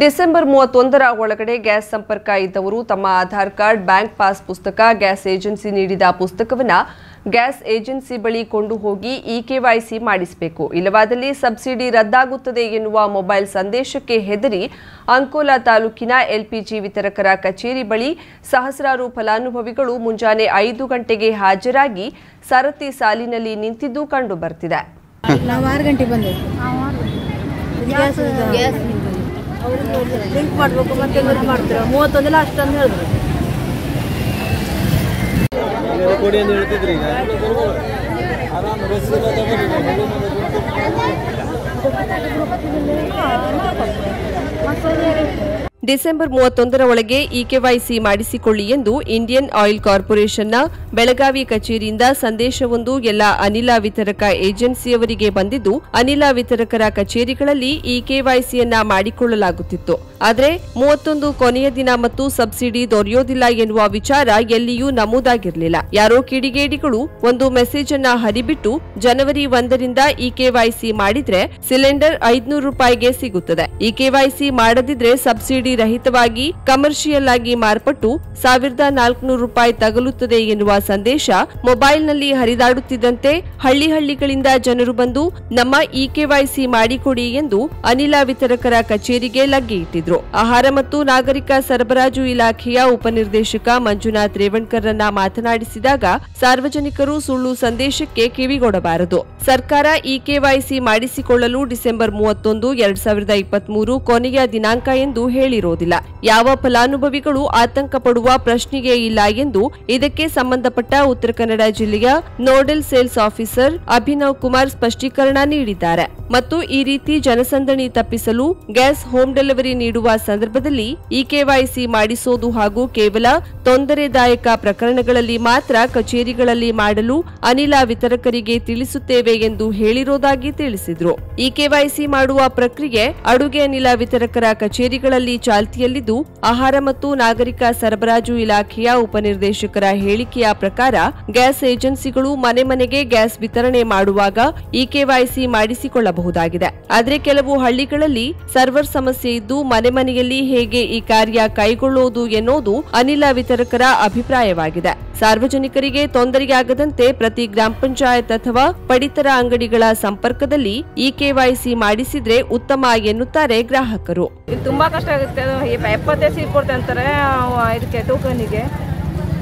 December ಮೂವತ್ತೊಂದರ ಒಳಗಡೆ gas ಸಂಪರ್ಕ ಇದ್ದವರು ತಮ್ಮ ಆಧಾರ್ ಕಾರ್ಡ್ ಬ್ಯಾಂಕ್ ಪಾಸ್ ಪುಸ್ತಕ ಗ್ಯಾಸ್ ಏಜೆನ್ಸಿ ನೀಡಿದ ಪುಸ್ತಕವನ್ನು ಗ್ಯಾಸ್ ಏಜೆನ್ಸಿ ಬಳಿ ಕೊಂಡು ಹೋಗಿ ಇ ಕೆವೈಸಿ ಮಾಡಿಸಬೇಕು. ಇಲ್ಲವಾದಲ್ಲಿ ಸಬ್ಸಿಡಿ ರದ್ದಾಗುತ್ತದೆ ಎನ್ನುವ ಮೊಬೈಲ್ ಸಂದೇಶಕ್ಕೆ ಹೆದರಿ ಅಂಕೋಲಾ ತಾಲೂಕಿನ ಎಲ್ಪಿಜಿ ವಿತರಕರ ಕಚೇರಿ ಬಳಿ ಸಹಸ್ರಾರು ಫಲಾನುಭವಿಗಳು ಮುಂಜಾನೆ ಐದು ಗಂಟೆಗೆ ಹಾಜರಾಗಿ ಸರತಿ ಸಾಲಿನಲ್ಲಿ ನಿಂತಿದ್ದು ಕಂಡು ಲಿಂಕ್ ಮಾಡಬೇಕು ಮತ್ತೆ ಲಿಂಕ್ ಮಾಡ್ತೀರ? ಮೂವತ್ತೊಂದು ಲಾಸ್ಟ್ ಅಂತ ಹೇಳಿದ್ರು ಕೊಡಿ ಅಂತ ಹೇಳ್ತಿದ್ರಿ ಈಗ. ಆರಾಮ್ ಡಿಸೆಂಬರ್ ಮೂವತ್ತೊಂದರ ಒಳಗೆ ಇಕೆವೈಸಿ ಕೆವೈಸಿ ಮಾಡಿಸಿಕೊಳ್ಳಿ ಎಂದು ಇಂಡಿಯನ್ ಆಯಿಲ್ ಕಾರ್ಪೊರೇಷನ್ನ ಬೆಳಗಾವಿ ಕಚೇರಿಯಿಂದ ಸಂದೇಶವೊಂದು ಎಲ್ಲ ಅನಿಲ ವಿತರಕ ಏಜೆನ್ಸಿಯವರಿಗೆ ಬಂದಿದ್ದು, ಅನಿಲ ವಿತರಕರ ಕಚೇರಿಗಳಲ್ಲಿ ಇಕೆವೈಸಿಯನ್ನ ಕೆವೈಸಿಯನ್ನ ಮಾಡಿಕೊಳ್ಳಲಾಗುತ್ತಿತ್ತು. ಆದರೆ ಮೂವತ್ತೊಂದು ಕೊನೆಯ ದಿನ ಮತ್ತು ಸಬ್ಸಿಡಿ ದೊರೆಯೋದಿಲ್ಲ ಎನ್ನುವ ವಿಚಾರ ಎಲ್ಲಿಯೂ ನಮೂದಾಗಿರಲಿಲ್ಲ. ಯಾರೋ ಕಿಡಿಗೇಡಿಗಳು ಒಂದು ಮೆಸೇಜ್ ಅನ್ನ ಹರಿಬಿಟ್ಟು ಜನವರಿ ಒಂದರಿಂದ ಇಕೆವೈಸಿ ಕೆವೈಸಿ ಮಾಡಿದ್ರೆ ಸಿಲಿಂಡರ್ ಐದ್ನೂರು ರೂಪಾಯಿಗೆ ಸಿಗುತ್ತದೆ. ಇಕೆವೈಸಿ ಕೆವೈಸಿ ಮಾಡದಿದ್ರೆ ಸಬ್ಸಿಡಿ ರಹಿತವಾಗಿ ಕಮರ್ಷಿಯಲ್ ಆಗಿ ಮಾರ್ಪಟ್ಟು ಸಾವಿರದ ನಾಲ್ಕುನೂರು ರೂಪಾಯಿ ತಗಲುತ್ತದೆ ಎನ್ನುವ ಸಂದೇಶ ಮೊಬೈಲ್ನಲ್ಲಿ ಹರಿದಾಡುತ್ತಿದ್ದಂತೆ ಹಳ್ಳಿ ಹಳ್ಳಿಗಳಿಂದ ಜನರು ಬಂದು ನಮ್ಮ ಇ ಕೆವೈಸಿ ಮಾಡಿಕೊಡಿ ಎಂದು ಅನಿಲ ವಿತರಕರ ಕಚೇರಿಗೆ ಲಗ್ಗೆ ಇಟ್ಟಿದ್ರು. ಆಹಾರ ಮತ್ತು ನಾಗರಿಕ ಸರಬರಾಜು ಇಲಾಖೆಯ ಉಪನಿರ್ದೇಶಕ ಮಂಜುನಾಥ್ ರೇವಣ್ಕರ್ರನ್ನ ಮಾತನಾಡಿಸಿದಾಗ ಸಾರ್ವಜನಿಕರು ಸುಳ್ಳು ಸಂದೇಶಕ್ಕೆ ಕಿವಿಗೊಡಬಾರದು. ಸರ್ಕಾರ ಇಕೆವೈಸಿ ಕೆವೈಸಿ ಮಾಡಿಸಿಕೊಳ್ಳಲು ಡಿಸೆಂಬರ್ ಮೂವತ್ತೊಂದು, ಎರಡ್ ಸಾವಿರದ ಇಪ್ಪತ್ಮೂರು ಕೊನೆಯ ದಿನಾಂಕ ಎಂದು ಹೇಳಿರೋದಿಲ್ಲ ಯಾವ ಫಲಾನುಭವಿಗಳು ಆತಂಕ ಪಡುವ ಪ್ರಶ್ನೆಯೇ ಇಲ್ಲ ಎಂದು ಇದಕ್ಕೆ ಸಂಬಂಧಪಟ್ಟ ಉತ್ತರ ಕನ್ನಡ ಜಿಲ್ಲೆಯ nodal sales officer Abhinav Kumar ಸ್ಪಷ್ಟೀಕರಣ ನೀಡಿದ್ದಾರೆ. ಮತ್ತು ಈ ರೀತಿ ಜನಸಂದಣಿ ತಪ್ಪಿಸಲು ಗ್ಯಾಸ್ ಹೋಮ್ ಡೆಲಿವರಿ ನೀಡುವ ಸಂದರ್ಭದಲ್ಲಿ ಇ ಕೆವೈಸಿ ಮಾಡಿಸೋದು ಹಾಗೂ ಕೇವಲ ತೊಂದರೆದಾಯಕ ಪ್ರಕರಣಗಳಲ್ಲಿ ಮಾತ್ರ ಕಚೇರಿಗಳಲ್ಲಿ ಮಾಡಲು ಅನಿಲ ವಿತರಕರಿಗೆ ತಿಳಿಸುತ್ತೇವೆ ಎಂದು ಹೇಳಿರೋದಾಗಿ ತಿಳಿಸಿದ್ರು. ಈ ಕೆವೈಸಿ ಮಾಡುವ ಪ್ರಕ್ರಿಯೆ ಅಡುಗೆ ಅನಿಲ ವಿತರಕರ ಕಚೇರಿಗಳಲ್ಲಿ ಚಾಲ್ತಿಯಲ್ಲಿದ್ದು, ಆಹಾರ ಮತ್ತು ನಾಗರಿಕ ಸರಬರಾಜು ಇಲಾಖೆಯ ಉಪನಿರ್ದೇಶಕರ ಹೇಳಿಕೆಯ ಪ್ರಕಾರ ಗ್ಯಾಸ್ ಏಜೆನ್ಸಿಗಳು ಮನೆ ಮನೆಗೆ ಗ್ಯಾಸ್ ವಿತರಣೆ ಮಾಡುವಾಗ ಈ ಕೆವೈಸಿ ಮಾಡಿಸಿಕೊಳ್ಳಬಹುದಾಗಿದೆ. ಆದರೆ ಕೆಲವು ಹಳ್ಳಿಗಳಲ್ಲಿ ಸರ್ವರ್ ಸಮಸ್ಯೆ ಇದ್ದು ಮನೆ ಮನೆಯಲ್ಲಿ ಹೇಗೆ ಈ ಕಾರ್ಯ ಕೈಗೊಳ್ಳುವುದು ಎನ್ನುವುದು ಅನಿಲ ವಿತರಕರ ಅಭಿಪ್ರಾಯವಾಗಿದೆ. ಸಾರ್ವಜನಿಕರಿಗೆ ತೊಂದರೆಯಾಗದಂತೆ ಪ್ರತಿ ಗ್ರಾಮ ಪಂಚಾಯತ್ ಅಥವಾ ಪಡಿತರ ಅಂಗಡಿಗಳ ಸಂಪರ್ಕದಲ್ಲಿ ಇ ಕೆವೈಸಿ ಮಾಡಿಸಿದ್ರೆ ಉತ್ತಮ ಎನ್ನುತ್ತಾರೆ ಗ್ರಾಹಕರು. ತುಂಬಾ ಕಷ್ಟ ಆಗುತ್ತೆ. ಎಪ್ಪತ್ತೇ ಸೀಟ್ ಕೊಡ್ತೆ ಅಂತಾರೆ ಅವು ಇದಕ್ಕೆ ಟೋಕನಿಗೆ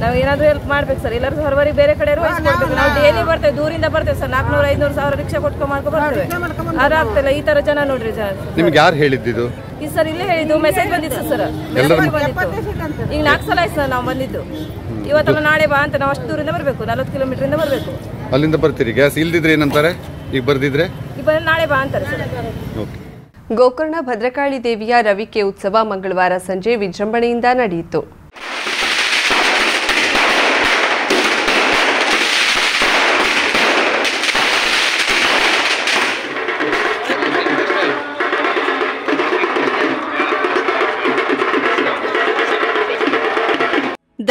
ನಾವು ಏನಾದ್ರೂ ಹೆಲ್ಪ್ ಮಾಡ್ಬೇಕು ಸರ್ ಎಲ್ಲರೂ ಹೊರವರಿಗೆ ಬೇರೆ ಕಡೆ ನಾವು ಡೈಲಿ ಬರ್ತೇವೆ ದೂರಿಂದ ಬರ್ತೇವೆ ಸರ್ ನಾಲ್ಕುನೂರು ಐನೂರು ಸಾವಿರ ರಿಕ್ಷಾ ಕೊಟ್ಕೊಂಡು ಮಾಡ್ಕೊಂಡು ಬರ್ತೇವೆ. ಅದಾಗ್ತಿಲ್ಲ ಆಗ್ತಿಲ್ಲ ಈ ತರ ಜನ ನೋಡ್ರಿ ಸರ್ ನಿಮ್ಗೆ ಯಾರು ಹೇಳಿದ್ದು ಈ ಸರ್ ಇಲ್ಲೇ ಹೇಳಿದ್ದು ಮೆಸೇಜ್ ಬಂದಿತ್ತು ಸರ್ ಎಲ್ಲರೂ- ಬಂದಿತ್ತು. ಈಗ ನಾಲ್ಕು ಸಲ ಆಯ್ತು ಸರ್ ನಾವು ಬಂದಿದ್ದು. ಇವತ್ತಲ್ಲ ನಾಳೆ ಬಾ ಅಂತ ನಾವು ಅಷ್ಟು ದೂರಿಂದ ಬರಬೇಕು ನಲವತ್ತು ಕಿಲೋಮೀಟರ್ ಇಂದ ಬರಬೇಕು. ಅಲ್ಲಿಂದ ಬರ್ತೀರಿ ಗ್ಯಾಸ್ ಇಲ್ದಿದ್ರೆ ಏನಂತಾರೆ? ಈಗ ಬರ್ದಿದ್ರೆ? ಈಗ ನಾಳೆ ಬಾ ಅಂತಾರೆ ಸರ್ ಓಕೆ. ಗೋಕರ್ಣ ಭದ್ರಕಾಳಿ ದೇವಿಯ ರವಿಕೆ ಉತ್ಸವ ಮಂಗಳವಾರ ಸಂಜೆ ವಿಜೃಂಭಣೆಯಿಂದ ನಡೆಯಿತು.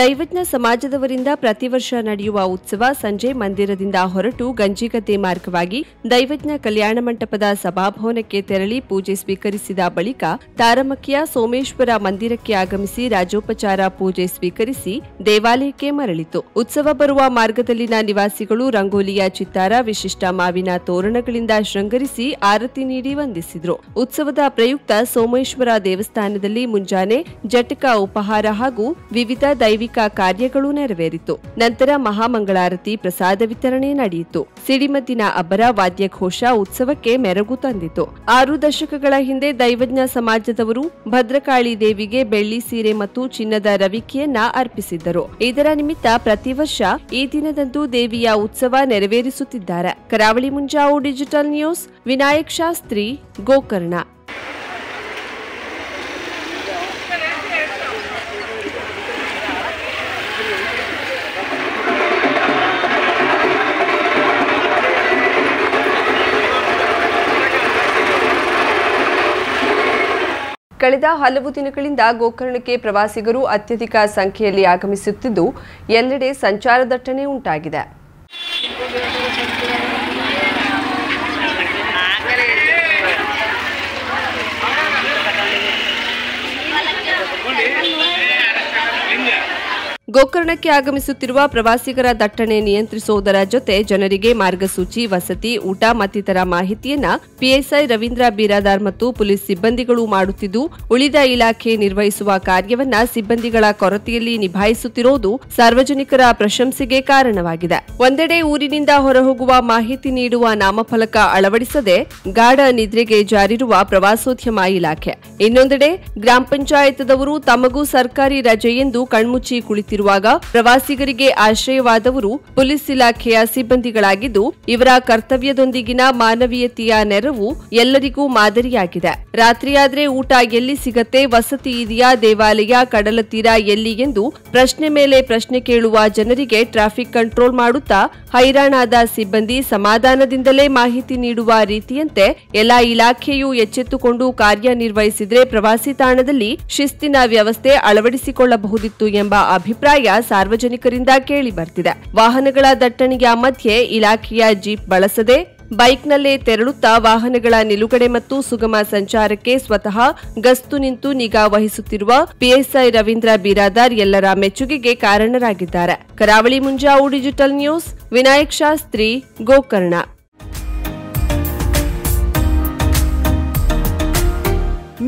ದೈವಜ್ಞ ಸಮಾಜದವರಿಂದ ಪ್ರತಿ ವರ್ಷ ನಡೆಯುವ ಉತ್ಸವ ಸಂಜೆ ಮಂದಿರದಿಂದ ಹೊರಟು ಗಂಜಿಗದ್ದೆ ಮಾರ್ಗವಾಗಿ ದೈವಜ್ಞ ಕಲ್ಯಾಣ ಮಂಟಪದ ಸಭಾಭವನಕ್ಕೆ ತೆರಳಿ ಪೂಜೆ ಸ್ವೀಕರಿಸಿದ ಬಳಿಕ ತಾರಮಕ್ಕಿಯ ಸೋಮೇಶ್ವರ ಮಂದಿರಕ್ಕೆ ಆಗಮಿಸಿ ರಾಜೋಪಚಾರ ಪೂಜೆ ಸ್ವೀಕರಿಸಿ ದೇವಾಲಯಕ್ಕೆ ಮರಳಿತು. ಉತ್ಸವ ಬರುವ ಮಾರ್ಗದಲ್ಲಿನ ನಿವಾಸಿಗಳು ರಂಗೋಲಿಯ ಚಿತ್ತಾರ, ವಿಶಿಷ್ಟ ಮಾವಿನ ತೋರಣಗಳಿಂದ ಶೃಂಗರಿಸಿ ಆರತಿ ನೀಡಿ ವಂದಿಸಿದರು. ಉತ್ಸವದ ಪ್ರಯುಕ್ತ ಸೋಮೇಶ್ವರ ದೇವಸ್ಥಾನದಲ್ಲಿ ಮುಂಜಾನೆ ಜಟಕ ಉಪಹಾರ ಹಾಗೂ ವಿವಿಧ ದೈವಿಕ ಕಾರ್ಯಗಳು ನೆರವೇರಿತು. ನಂತರ ಮಹಾಮಂಗಳಾರತಿ ಪ್ರಸಾದ ವಿತರಣೆ ನಡೆಯಿತು. ಸಿಡಿಮದ್ದಿನ ಅಬ್ಬರ ವಾದ್ಯಘೋಷ ಉತ್ಸವಕ್ಕೆ ಮೆರಗು ತಂದಿತು. ಆರು ದಶಕಗಳ ಹಿಂದೆ ದೈವಜ್ಞ ಸಮಾಜದವರು ಭದ್ರಕಾಳಿ ದೇವಿಗೆ ಬೆಳ್ಳಿ ಸೀರೆ ಮತ್ತು ಚಿನ್ನದ ರವಿಕೆಯನ್ನ ಅರ್ಪಿಸಿದ್ದರು. ಇದರ ನಿಮಿತ್ತ ಪ್ರತಿ ವರ್ಷ ಈ ದಿನದಂದು ದೇವಿಯ ಉತ್ಸವ ನೆರವೇರಿಸುತ್ತಿದ್ದಾರೆ. Karavali Munjavu digital news, Vinayak Shastri, Gokarna. ಕಳೆದ ಹಲವು ದಿನಗಳಿಂದ ಗೋಕರ್ಣಕ್ಕೆ ಪ್ರವಾಸಿಗರು ಅತ್ಯಧಿಕ ಸಂಖ್ಯೆಯಲ್ಲಿ ಆಗಮಿಸುತ್ತಿದ್ದು ಎಲ್ಲೆಡೆ ಸಂಚಾರ ದಟ್ಟಣೆ ಉಂಟಾಗಿದೆ. ಗೋಕರ್ಣಕ್ಕೆ ಆಗಮಿಸುತ್ತಿರುವ ಪ್ರವಾಸಿಗರ ದಟ್ಟಣೆ ನಿಯಂತ್ರಿಸುವುದರ ಜೊತೆ ಜನರಿಗೆ ಮಾರ್ಗಸೂಚಿ, ವಸತಿ, ಊಟ ಮತ್ತಿತರ ಮಾಹಿತಿಯನ್ನ ಪಿಎಸ್ಐ ರವೀಂದ್ರ ಬಿರಾದಾರ್ ಮತ್ತು ಪೊಲೀಸ್ ಸಿಬ್ಬಂದಿಗಳು ಮಾಡುತ್ತಿದ್ದು, ಉಳಿದ ಇಲಾಖೆ ನಿರ್ವಹಿಸುವ ಕಾರ್ಯವನ್ನ ಸಿಬ್ಬಂದಿಗಳ ಕೊರತೆಯಲ್ಲಿ ನಿಭಾಯಿಸುತ್ತಿರುವುದು ಸಾರ್ವಜನಿಕರ ಪ್ರಶಂಸೆಗೆ ಕಾರಣವಾಗಿದೆ. ಒಂದೆಡೆ ಊರಿನಿಂದ ಹೊರಹೋಗುವ ಮಾಹಿತಿ ನೀಡುವ ನಾಮಫಲಕ ಅಳವಡಿಸದೆ ಗಾಢ ನಿದ್ರೆಗೆ ಜಾರಿರುವ ಪ್ರವಾಸೋದ್ಯಮ ಇಲಾಖೆ. ಇನ್ನೊಂದೆಡೆ ಗ್ರಾಮ ಪಂಚಾಯತ್ದವರು ತಮಗೂ ಸರ್ಕಾರಿ ರಜೆ ಎಂದು ಕಣ್ಮುಚ್ಚಿ ಕುಳಿತಿರುವಾಗ ಪ್ರವಾಸಿಗರಿಗೆ ಆಶ್ರಯವಾದವರು ಪೊಲೀಸ್ ಇಲಾಖೆಯ ಸಿಬ್ಬಂದಿಗಳಾಗಿದ್ದು, ಇವರ ಕರ್ತವ್ಯದೊಂದಿಗಿನ ಮಾನವೀಯತೆಯ ನೆರವು ಎಲ್ಲರಿಗೂ ಮಾದರಿಯಾಗಿದೆ. ರಾತ್ರಿಯಾದ್ರೆ ಊಟ ಎಲ್ಲಿ ಸಿಗತ್ತೆ, ವಸತಿ ಇದೆಯಾ, ದೇವಾಲಯ, ಕಡಲ ತೀರ ಎಲ್ಲಿ ಎಂದು ಪ್ರಶ್ನೆ ಮೇಲೆ ಪ್ರಶ್ನೆ ಕೇಳುವ ಜನರಿಗೆ ಟ್ರಾಫಿಕ್ ಕಂಟ್ರೋಲ್ ಮಾಡುತ್ತಾ ಹೈರಾಣಾದ ಸಿಬ್ಬಂದಿ ಸಮಾಧಾನದಿಂದಲೇ ಮಾಹಿತಿ ನೀಡುವ ರೀತಿಯಂತೆ ಎಲ್ಲಾ ಇಲಾಖೆಯೂ ಎಚ್ಚೆತ್ತುಕೊಂಡು ಕಾರ್ಯನಿರ್ವಹಿಸಿದ್ರೆ ಪ್ರವಾಸಿ ತಾಣದಲ್ಲಿ ಶಿಸ್ತಿನ ವ್ಯವಸ್ಥೆ ಅಳವಡಿಸಿಕೊಳ್ಳಬಹುದಿತ್ತು ಎಂಬ ಅಭಿಪ್ರಾಯ ಸಾರ್ವಜನಿಕರಿಂದ ಕೇಳಿ ಬರ್ತಿದೆ. ವಾಹನಗಳ ದಟ್ಟಣೆಯ ಮಧ್ಯೆ ಇಲಾಖೆಯ ಜೀಪ್ ಬಳಸದೆ ಬೈಕ್ನಲ್ಲೇ ತೆರಳುತ್ತಾ ವಾಹನಗಳ ನಿಲುಗಡೆ ಮತ್ತು ಸುಗಮ ಸಂಚಾರಕ್ಕೆ ಸ್ವತಃ ಗಸ್ತು ನಿಂತು ನಿಗಾ ವಹಿಸುತ್ತಿರುವ ಪಿಎಸ್ಐ ರವೀಂದ್ರ ಬೀರಾದಾರ್ ಎಲ್ಲರ ಮೆಚ್ಚುಗೆಗೆ ಕಾರಣರಾಗಿದ್ದಾರೆ. Karavali Munjavu digital news, Vinayak Shastri, Gokarna.